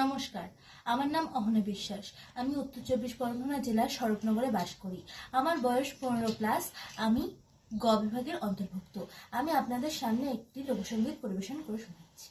নমস্কার। আমার নাম অহনা বিশ্বাস। আমি উত্তর চব্বিশ পরগনা জেলার সড়কনগরে বাস করি। আমার বয়স পনেরো প্লাস আমি গ বিভাগের অন্তর্ভুক্ত। আমি আপনাদের সামনে একটি লোকসঙ্গীত পরিবেশন করে শোনাচ্ছি।